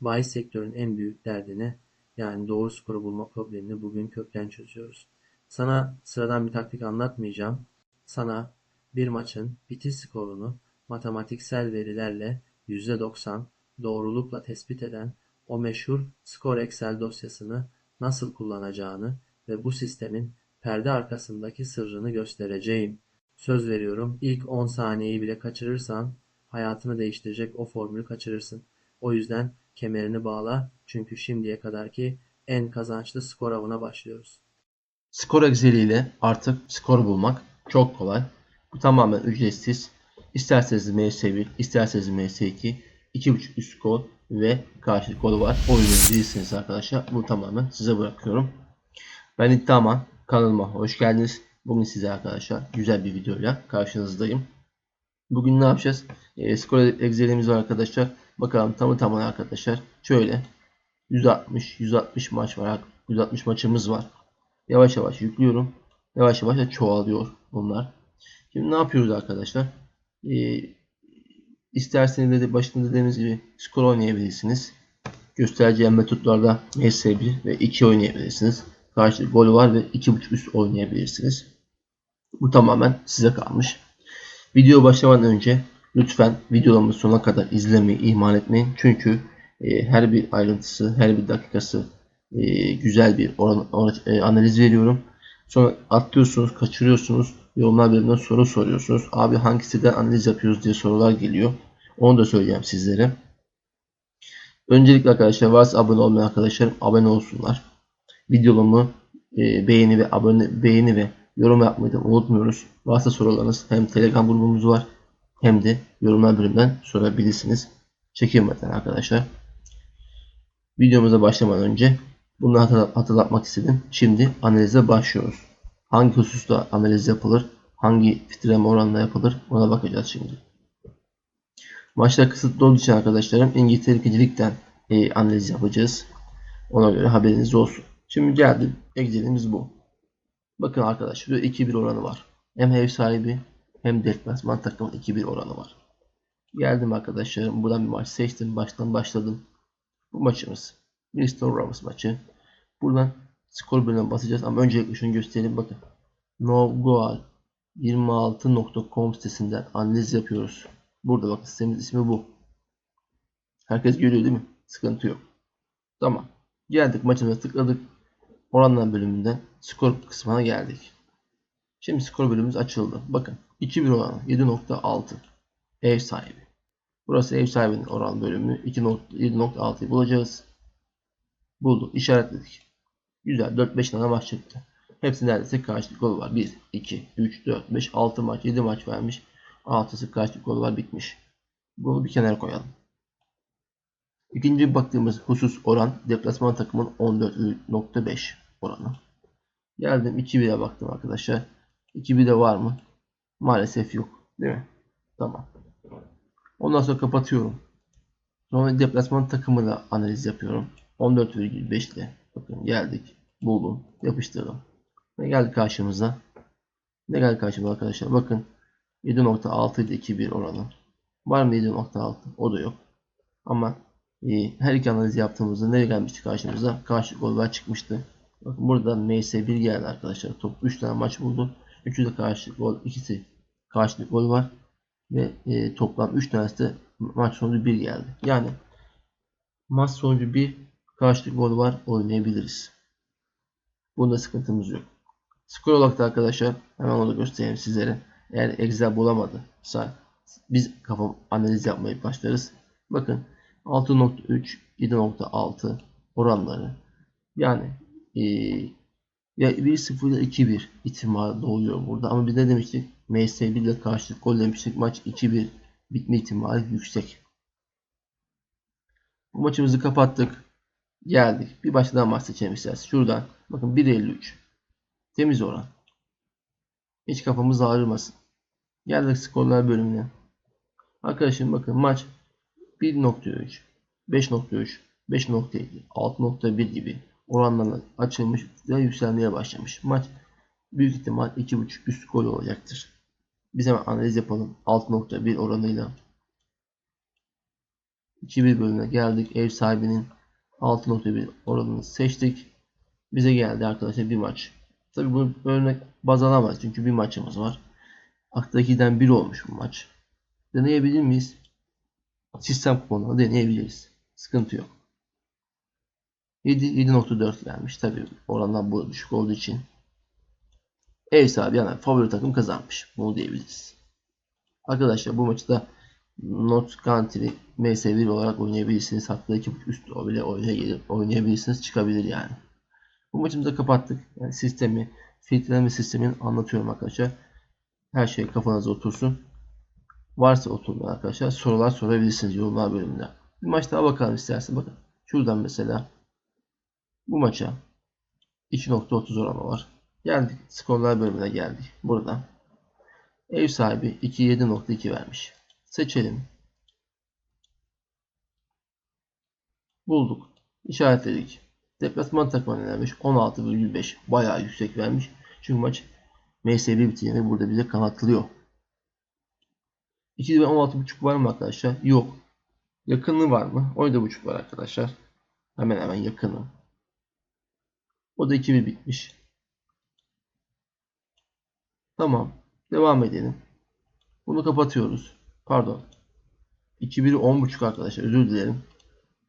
Bahis sektörünün en büyük derdini yani doğru skoru bulma problemini bugün kökten çözüyoruz. Sana sıradan bir taktik anlatmayacağım. Sana bir maçın bitiş skorunu matematiksel verilerle %90 doğrulukla tespit eden o meşhur skor Excel dosyasını nasıl kullanacağını ve bu sistemin perde arkasındaki sırrını göstereceğim. Söz veriyorum ilk 10 saniyeyi bile kaçırırsan hayatını değiştirecek o formülü kaçırırsın. O yüzden kemerini bağla çünkü şimdiye kadarki en kazançlı skor avına başlıyoruz. Skor Excel ile artık skor bulmak çok kolay. Bu tamamen ücretsiz. İsterseniz MS1, isterseniz MS2, 2.5 üst kol ve karşılık kolu var. Oynayabilirsiniz arkadaşlar. Bu tamamen size bırakıyorum. Ben İddiaman. Kanalıma hoş geldiniz. Bugün size arkadaşlar güzel bir videoyla karşınızdayım. Bugün ne yapacağız? E, skor Excel'imiz var arkadaşlar. Bakalım tamı tamına arkadaşlar. Şöyle 160 160 maç var. 160 maçımız var. Yavaş yavaş yüklüyorum. Yavaş yavaş da çoğalıyor bunlar. Şimdi ne yapıyoruz arkadaşlar? Ee, isterseniz de başında dediğimiz gibi skor oynayabilirsiniz. Göstereceğim metotlarda MS1 ve 2 oynayabilirsiniz. Karşılık gol var ve 2.5 üst oynayabilirsiniz. Bu tamamen size kalmış. Video başlamadan önce lütfen videolarımı sonuna kadar izlemeyi ihmal etmeyin. Çünkü e, her bir ayrıntısı, her bir dakikası e, güzel bir oran, oran, e, analiz veriyorum. Sonra atlıyorsunuz, kaçırıyorsunuz. Yorumlar bölümünden soru soruyorsunuz. Abi hangi siteden analiz yapıyoruz diye sorular geliyor. Onu da söyleyeceğim sizlere. Öncelikle arkadaşlar varsa abone olmayan arkadaşlarım abone olsunlar. Videomu e, beğeni ve abone beğeni ve yorum yapmayı da unutmuyoruz. Varsa sorularınız hem Telegram grubumuz var hem de yorumlar bölümünden sorabilirsiniz. Çekinmeden arkadaşlar. Videomuza başlamadan önce bunu hatırlatmak istedim. Şimdi analize başlıyoruz. Hangi hususta analiz yapılır? Hangi filtreleme oranla yapılır? Ona bakacağız şimdi. Maçlar kısıtlı olduğu için arkadaşlarım İngiltere 2. Lig'den e, analiz yapacağız. Ona göre haberiniz olsun. Şimdi geldim. Excel'imiz bu. Bakın arkadaşlar 2-1 oranı var. Hem ev sahibi hem deplasman takımın 2-1 oranı var. Geldim arkadaşlarım. Buradan bir maç seçtim. Baştan başladım. Bu maçımız. Bristol Rovers maçı. Buradan skor bölümüne basacağız ama öncelikle şunu göstereyim bakın. NoGoal26.com sitesinden analiz yapıyoruz. Burada bakın sitemiz ismi bu. Herkes görüyor değil mi? Sıkıntı yok. Tamam. Geldik maçımıza tıkladık. Oranlar bölümünden skor kısmına geldik. Şimdi skor bölümümüz açıldı. Bakın 2-1 oranı 7.6 ev sahibi. Burası ev sahibinin oran bölümü 2.7.6'yı bulacağız. Bulduk. işaretledik. Güzel. 4-5 tane maç çıktı. Hepsi neredeyse karşılık gol var. 1, 2, 3, 4, 5, 6 maç, 7 maç vermiş. 6'sı karşılık gol var bitmiş. Bunu bir kenara koyalım. İkinci baktığımız husus oran deplasman takımın 14.5 oranı. Geldim 2-1'e baktım arkadaşlar. 2-1'de var mı? Maalesef yok. Değil mi? Tamam. Ondan sonra kapatıyorum. Sonra deplasman takımıyla analiz yapıyorum. 14,5 ile bakın geldik. Buldum. Yapıştırdım. Ne geldi karşımıza? Ne geldi karşımıza arkadaşlar? Bakın 7.6 ile 2.1 oranı. Var mı 7.6? O da yok. Ama e, her iki analiz yaptığımızda nereye gelmişti karşımıza? Karşı goller çıkmıştı. Bakın burada MS1 geldi arkadaşlar. Top 3 tane maç buldu. 3'ü de karşı gol, ikisi karşılık gol var. Ve e, toplam 3 tanesi de maç sonucu 1 geldi. Yani maç sonucu 1 karşılık gol var oynayabiliriz. Bunda sıkıntımız yok. Skor olarak da arkadaşlar hemen onu göstereyim sizlere. Eğer Excel bulamadıysa biz kafa analiz yapmaya başlarız. Bakın 6.3 7.6 oranları yani ee, ya 1-0 ile 2-1 ihtimali doğuyor burada ama biz ne demiştik? MS1 ile karşılık gol demiştik. Maç 2-1 bitme ihtimali yüksek. Bu maçımızı kapattık. Geldik. Bir başka daha maç seçelim isterseniz. Şuradan. Bakın 1.53. Temiz oran. Hiç kafamız ağrımasın. Geldik skorlar bölümüne. Arkadaşım bakın maç 1.3, 5.3, 5.7, 6.1 gibi oranlarla açılmış ve yükselmeye başlamış. Maç büyük ihtimal 2.5 üst gol olacaktır. Biz hemen analiz yapalım. 6.1 oranıyla 2-1 bölümüne geldik. Ev sahibinin 6.1 oranını seçtik. Bize geldi arkadaşlar bir maç. Tabi bu örnek baz alamaz çünkü bir maçımız var. Aktakiden bir olmuş bu maç. Deneyebilir miyiz? Sistem kuponunu deneyebiliriz. Sıkıntı yok. 7 7.4 gelmiş. Tabi orandan bu düşük olduğu için ev sahibi yani favori takım kazanmış. Bunu diyebiliriz. Arkadaşlar bu maçı da Not Country MS1 olarak oynayabilirsiniz. Hatta 2.5 üst o bile oynayabilir, oynayabilirsiniz. Çıkabilir yani. Bu maçımızı da kapattık. Yani sistemi, filtreleme sistemini anlatıyorum arkadaşlar. Her şey kafanıza otursun. Varsa oturmayan arkadaşlar sorular sorabilirsiniz yorumlar bölümünde. Bir maç daha bakalım istersen. Bakın şuradan mesela bu maça 2.30 oranı var. Geldik skorlar bölümüne geldik. Burada ev sahibi 2.7.2 vermiş. Seçelim. Bulduk. İşaretledik. Deplasman takımına vermiş. 16,5. Bayağı yüksek vermiş. Çünkü maç MSB bitimini burada bize kanıtlıyor. 2 ve 16.5 var mı arkadaşlar? Yok. Yakını var mı? 17.5 var arkadaşlar. Hemen hemen yakını. O da 2 bitmiş. Tamam. Devam edelim. Bunu kapatıyoruz. Pardon. 2 1 10.5 arkadaşlar. Özür dilerim.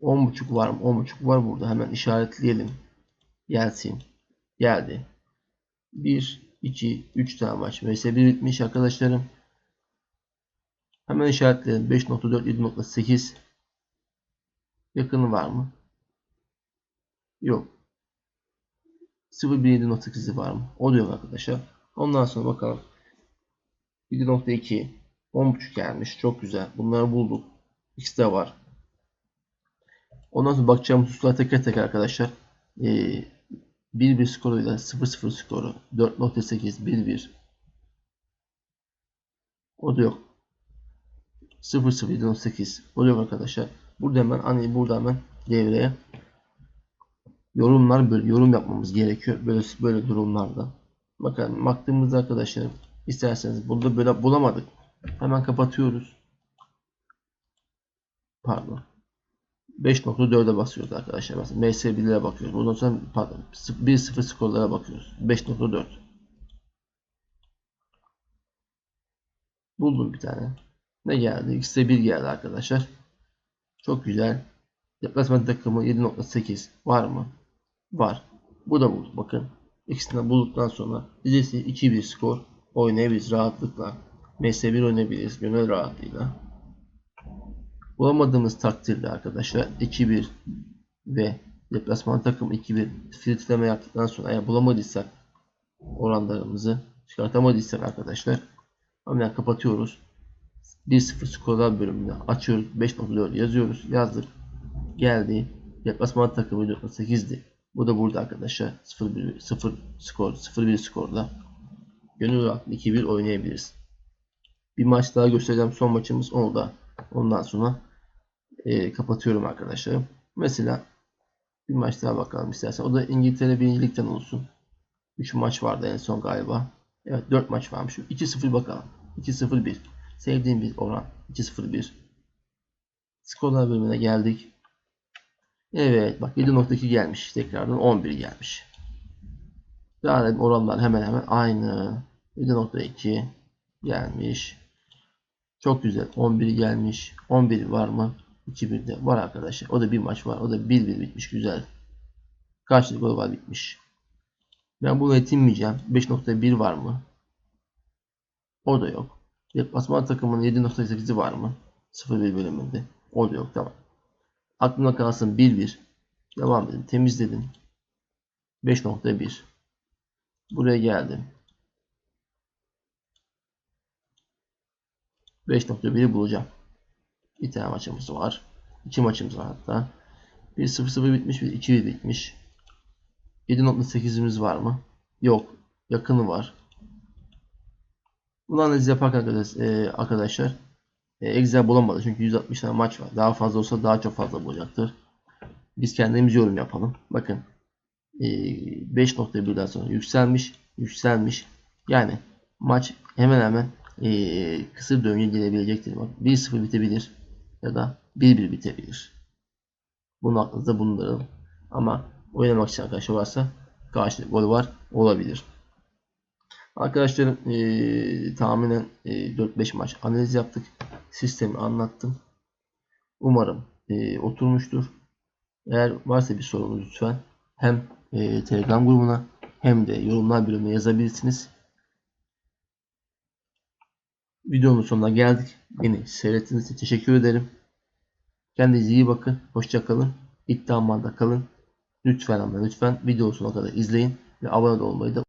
10.5 var mı? 10.5 var burada. Hemen işaretleyelim. Gelsin. Geldi. 1, 2, 3 tane maç. MS1 bitmiş arkadaşlarım. Hemen işaretleyelim. 5.4, 7.8. Yakını var mı? Yok. 0.1.7.8'i var mı? O da yok arkadaşlar. Ondan sonra bakalım. 7.2 10.5 gelmiş. Çok güzel. Bunları bulduk. X de var. Ondan sonra bakacağımız hususlar teker teker arkadaşlar. Ee, 1-1 skoruyla 0-0 skoru. 4.8 1-1. O da yok. 0-0 7.8. O da yok arkadaşlar. Burada hemen hani burada hemen devreye yorumlar yorum yapmamız gerekiyor. Böyle böyle durumlarda. Bakın baktığımızda arkadaşlar isterseniz burada böyle bulamadık. Hemen kapatıyoruz. Pardon. 5.4'e basıyoruz arkadaşlar. Mesela MS1'lere bakıyoruz. Bundan sonra pardon 1-0 skorlara bakıyoruz. 5.4. Buldum bir tane. Ne geldi? X'e 1 geldi arkadaşlar. Çok güzel. Deplasman takımı 7.8 var mı? Var. Bu da bulduk. Bakın. İkisinden bulduktan sonra dizisi 2-1 skor oynayabiliriz rahatlıkla. MS1 oynayabiliriz gönül rahatlığıyla. Bulamadığımız takdirde arkadaşlar 2-1 ve deplasman takım 2-1 filtreleme yaptıktan sonra eğer bulamadıysak oranlarımızı çıkartamadıysak arkadaşlar hemen kapatıyoruz. 1-0 skorlar bölümünde açıyoruz. 5.4 yazıyoruz. Yazdık. Geldi. Deplasman takımı 4.8'di. Bu da burada arkadaşlar. 0-1 0 skor 0-1 skorda gönül rahatlığı 2-1 oynayabiliriz. Bir maç daha göstereceğim. Son maçımız onu da ondan sonra e, kapatıyorum arkadaşlar. Mesela bir maç daha bakalım istersen. O da İngiltere 1. Lig'den olsun. 3 maç vardı en son galiba. Evet 4 maç varmış. 2-0 bakalım. 2-0-1. Sevdiğim bir oran. 2-0-1. Skorlar bölümüne geldik. Evet bak 7.2 gelmiş. Tekrardan 11 gelmiş. Yani oranlar hemen hemen aynı. 7.2 gelmiş. Çok güzel. 11 gelmiş. 11 var mı? 2-1'de var arkadaşlar. O da bir maç var. O da 1-1 bitmiş. Güzel. Karşılık gol var bitmiş. Ben bunu yetinmeyeceğim. 5.1 var mı? O da yok. Deplasman takımının 7.8'i var mı? 0-1 bölümünde. O da yok. Tamam. Aklımda kalsın 1-1. Devam edin. Temizledim. 5.1 Buraya geldim. 5.1'i bulacağım. Bir tane maçımız var. İki maçımız var hatta. 1-0-0 bitmiş, bir 2-1 bitmiş. 7.8'imiz var mı? Yok. Yakını var. Bunu analiz yaparken arkadaşlar, e, Excel bulamadı. Çünkü 160 tane maç var. Daha fazla olsa daha çok fazla bulacaktır. Biz kendimiz yorum yapalım. Bakın. E, 5.1'den sonra yükselmiş. Yükselmiş. Yani maç hemen hemen e, kısır döngüye gelebilecektir. Bak 1-0 bitebilir. Ya da 1-1 bitebilir. Bunu aklınızda bulunduralım. Ama oynamak için arkadaşlar varsa karşılık gol var olabilir. Arkadaşlarım eee tahminen eee, 4-5 maç analiz yaptık. Sistemi anlattım. Umarım eee, oturmuştur. Eğer varsa bir sorunuz lütfen hem eee, Telegram grubuna hem de yorumlar bölümüne yazabilirsiniz. Videonun sonuna geldik. Beni seyrettiğiniz için teşekkür ederim. Kendinize iyi bakın. Hoşça kalın. İddiamlarda kalın. Lütfen ama lütfen videonun sonuna kadar izleyin ve abone olmayı da